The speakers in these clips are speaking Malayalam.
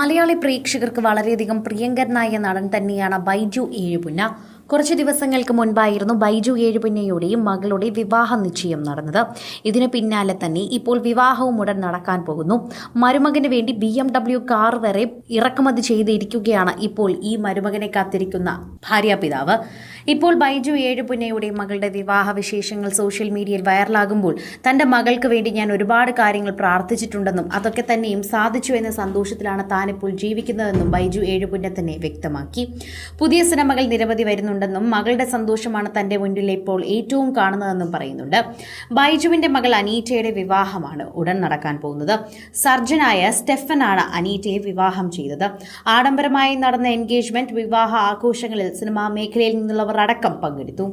മലയാളി പ്രേക്ഷകർക്ക് വളരെയധികം പ്രിയങ്കരനായ നടൻ തന്നെയാണ് ബൈജു ഏഴുപുന്ന. കുറച്ച് ദിവസങ്ങൾക്ക് മുൻപായിരുന്നു ബൈജു ഏഴുപിന്നയുടെയും മകളുടെ വിവാഹ നിശ്ചയം നടന്നത്. ഇതിന് പിന്നാലെ തന്നെ ഇപ്പോൾ വിവാഹവും ഉടൻ നടക്കാൻ പോകുന്നു. മരുമകന് വേണ്ടി ബി എം ഡബ്ല്യു കാർ വരെ ഇറക്കുമതി ചെയ്തിരിക്കുകയാണ് ഇപ്പോൾ ഈ മരുമകനെ കാത്തിരിക്കുന്ന ഭാര്യാപിതാവ് ഇപ്പോൾ ബൈജു ഏഴുപുന്നയുടെ മകളുടെ വിവാഹ വിശേഷങ്ങൾ സോഷ്യൽ മീഡിയയിൽ വൈറലാകുമ്പോൾ തന്റെ മകൾക്ക് വേണ്ടി ഞാൻ ഒരുപാട് കാര്യങ്ങൾ പ്രാർത്ഥിച്ചിട്ടുണ്ടെന്നും അതൊക്കെ തന്നെയും സാധിച്ചു എന്ന സന്തോഷത്തിലാണ് താനിപ്പോൾ ജീവിക്കുന്നതെന്നും ബൈജു ഏഴുപുന്ന തന്നെ വ്യക്തമാക്കി. പുതിയ സിനിമകൾ നിരവധി വരുന്നുണ്ടെന്നും മകളുടെ സന്തോഷമാണ് തന്റെ മുന്നിൽ ഇപ്പോൾ ഏറ്റവും കാണുന്നതെന്നും പറയുന്നുണ്ട്. ബൈജുവിന്റെ മകൾ അനീറ്റയുടെ വിവാഹമാണ് ഉടൻ നടക്കാൻ പോകുന്നത്. സർജനായ സ്റ്റെഫനാണ് അനീറ്റയെ വിവാഹം ചെയ്തത്. ആഡംബരമായി നടന്ന എൻഗേജ്മെന്റ് വിവാഹ ആഘോഷങ്ങളിൽ സിനിമാ മേഖലയിൽ നിന്നുള്ളവർ അടക്കം പങ്കെടുത്തു.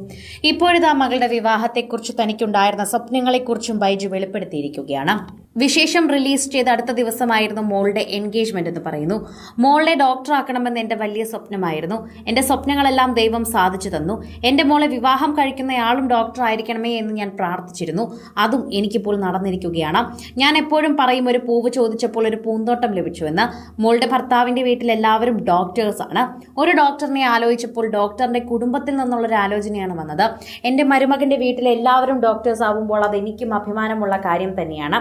ഇപ്പോഴിതാ മകളുടെ വിവാഹത്തെക്കുറിച്ച് തനിക്കുണ്ടായിരുന്ന സ്വപ്നങ്ങളെക്കുറിച്ചും ബൈജു വെളിപ്പെടുത്തിയിരിക്കുകയാണ്. വിശേഷം റിലീസ് ചെയ്ത് അടുത്ത ദിവസമായിരുന്നു മോളുടെ എൻഗേജ്മെന്റ് എന്ന് പറയുന്നു. മോളെ ഡോക്ടറാക്കണമെന്ന് എന്റെ വലിയ സ്വപ്നമായിരുന്നു. എന്റെ സ്വപ്നങ്ങളെല്ലാം ദൈവം സാധിച്ചു തന്നു. എന്റെ മോളെ വിവാഹം കഴിക്കുന്നയാളും ഡോക്ടർ ആയിരിക്കണമേ എന്ന് ഞാൻ പ്രാർത്ഥിച്ചിരുന്നു. അതും എനിക്കിപ്പോൾ നടന്നിരിക്കുകയാണ്. ഞാൻ എപ്പോഴും പറയും ഒരു പൂവ് ചോദിച്ചപ്പോൾ ഒരു പൂന്തോട്ടം ലഭിച്ചുവെന്ന് മോളുടെ ഭർത്താവിന്റെ വീട്ടിൽ എല്ലാവരും ഡോക്ടേഴ്സ് ആണ്. ഒരു ഡോക്ടറിനെ ആലോചിച്ചപ്പോൾ ഡോക്ടറിന്റെ കുടുംബത്തിൽ നിന്നുള്ള ഒരു ആലോചനയാണ് വന്നത്. എന്റെ മരുമകന്റെ വീട്ടിലെ എല്ലാവരും ഡോക്ടേഴ്സ് ആവുമ്പോൾ അത് എനിക്കും അഭിമാനമുള്ള കാര്യം തന്നെയാണ്.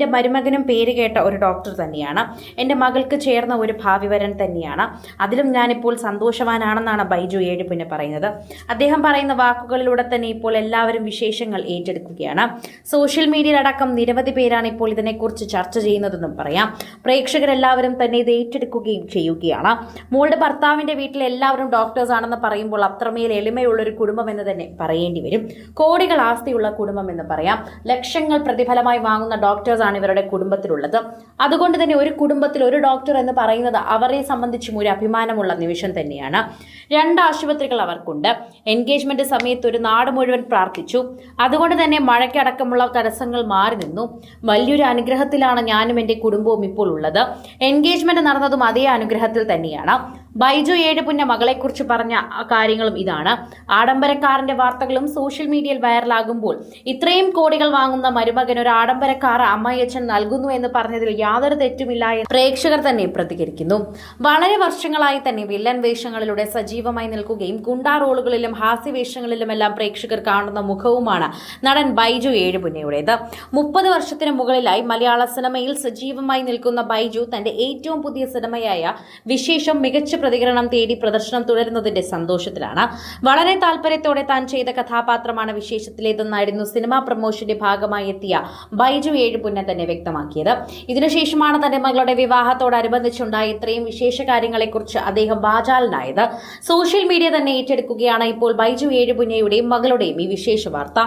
എന്റെ മരുമകനും പേര് കേട്ട ഒരു ഡോക്ടർ തന്നെയാണ്. എന്റെ മകൾക്ക് ചേർന്ന ഒരു ഭാവിവരൻ തന്നെയാണ്. അതിലും ഞാനിപ്പോൾ സന്തോഷവാനാണെന്നാണ് ബൈജു ഏഴ് ഏഴുപിന്നെ പറയുന്നത്. അദ്ദേഹം പറയുന്ന വാക്കുകളിലൂടെ തന്നെ ഇപ്പോൾ എല്ലാവരും വിശേഷങ്ങൾ ഏറ്റെടുക്കുകയാണ്. സോഷ്യൽ മീഡിയയിലടക്കം നിരവധി പേരാണ് ഇപ്പോൾ ഇതിനെക്കുറിച്ച് ചർച്ച ചെയ്യുന്നതെന്നും പറയാം. പ്രേക്ഷകരെല്ലാവരും തന്നെ ഇത് ഏറ്റെടുക്കുകയും ചെയ്യുകയാണ്. മോളുടെ ഭർത്താവിന്റെ വീട്ടിൽ എല്ലാവരും ഡോക്ടേഴ്സ് ആണെന്ന് പറയുമ്പോൾ അത്രമേൽ എളിമയുള്ള ഒരു കുടുംബം എന്ന് തന്നെ പറയേണ്ടി വരും. കോടികൾ ആസ്തിയുള്ള കുടുംബം എന്ന് പറയാം. ലക്ഷങ്ങൾ പ്രതിഫലമായി വാങ്ങുന്ന ഡോക്ടേഴ്സ് ആണ് ഇവരുടെ കുടുംബത്തിലുള്ളത്. അതുകൊണ്ട് തന്നെ ഒരു കുടുംബത്തിൽ ഒരു ഡോക്ടർ എന്ന് പറയുന്നത് അവരെ സംബന്ധിച്ചും ഒരു അഭിമാനമുള്ള നിമിഷം തന്നെയാണ്. രണ്ട് ആശുപത്രികൾ അവർക്കുണ്ട്. എൻഗേജ്മെന്റ് സമയത്ത് ഒരു നാട് മുഴുവൻ പ്രാർത്ഥിച്ചു. അതുകൊണ്ട് തന്നെ മഴയ്ക്കടക്കമുള്ള തടസ്സങ്ങൾ മാറി നിന്നു. വലിയൊരു അനുഗ്രഹത്തിലാണ് ഞാനും എന്റെ കുടുംബവും ഇപ്പോൾ ഉള്ളത്. എൻഗേജ്മെന്റ് നടന്നതും അതേ അനുഗ്രഹത്തിൽ തന്നെയാണ്. ബൈജു ഏഴുപുന്ന മകളെക്കുറിച്ച് പറഞ്ഞ കാര്യങ്ങളും ഇതാണ്. ആഡംബരക്കാരന്റെ വാർത്തകളും സോഷ്യൽ മീഡിയയിൽ വൈറലാകുമ്പോൾ ഇത്രയും കോടികൾ വാങ്ങുന്ന മരുമകൻ ഒരു ആഡംബരക്കാർ അമ്മയച്ഛൻ നൽകുന്നു എന്ന് പറഞ്ഞതിൽ യാതൊരു തെറ്റുമില്ല എന്ന് പ്രേക്ഷകർ തന്നെ പ്രതികരിക്കുന്നു. വളരെ വർഷങ്ങളായി തന്നെ വില്ലൻ വേഷങ്ങളിലൂടെ സജീവമായി നിൽക്കുകയും ഗുണ്ടാ റോളുകളിലും ഹാസ്യവേഷങ്ങളിലുമെല്ലാം പ്രേക്ഷകർ കാണുന്ന മുഖവുമാണ് നടൻ ബൈജു ഏഴുപുന്നയുടേത് മുപ്പത് വർഷത്തിന് മുകളിലായി മലയാള സിനിമയിൽ സജീവമായി നിൽക്കുന്ന ബൈജു തന്റെ ഏറ്റവും പുതിയ സിനിമയായ വിശേഷം മികച്ച പ്രതികരണം തേടി പ്രദർശനം തുടരുന്നതിന്റെ സന്തോഷത്തിലാണ്. വളരെ താല്പര്യത്തോടെ താൻ ചെയ്ത കഥാപാത്രമാണ് വിശേഷത്തിലേതെന്നായിരുന്നു സിനിമാ പ്രമോഷന്റെ ഭാഗമായി എത്തിയ ബൈജു ഏഴുപുന്നൻ തന്നെ വ്യക്തമാക്കിയത്. ഇതിനുശേഷമാണ് തന്റെ മകളുടെ വിവാഹത്തോടനുബന്ധിച്ചുണ്ടായ ഇത്രയും വിശേഷ കാര്യങ്ങളെക്കുറിച്ച് അദ്ദേഹം വാചാലനായത്. സോഷ്യൽ മീഡിയ തന്നെ ഏറ്റെടുക്കുകയാണ് ഇപ്പോൾ ബൈജു ഏഴുപുന്നയുടെയും മകളുടെയും ഈ വിശേഷ വാർത്ത.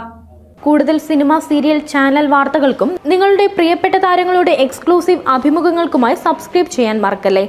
കൂടുതൽ സിനിമ സീരിയൽ ചാനൽ വാർത്തകൾക്കും നിങ്ങളുടെ പ്രിയപ്പെട്ട താരങ്ങളുടെ എക്സ്ക്ലൂസീവ് അഭിമുഖങ്ങൾക്കുമായി സബ്സ്ക്രൈബ് ചെയ്യാൻ മറക്കല്ലേ?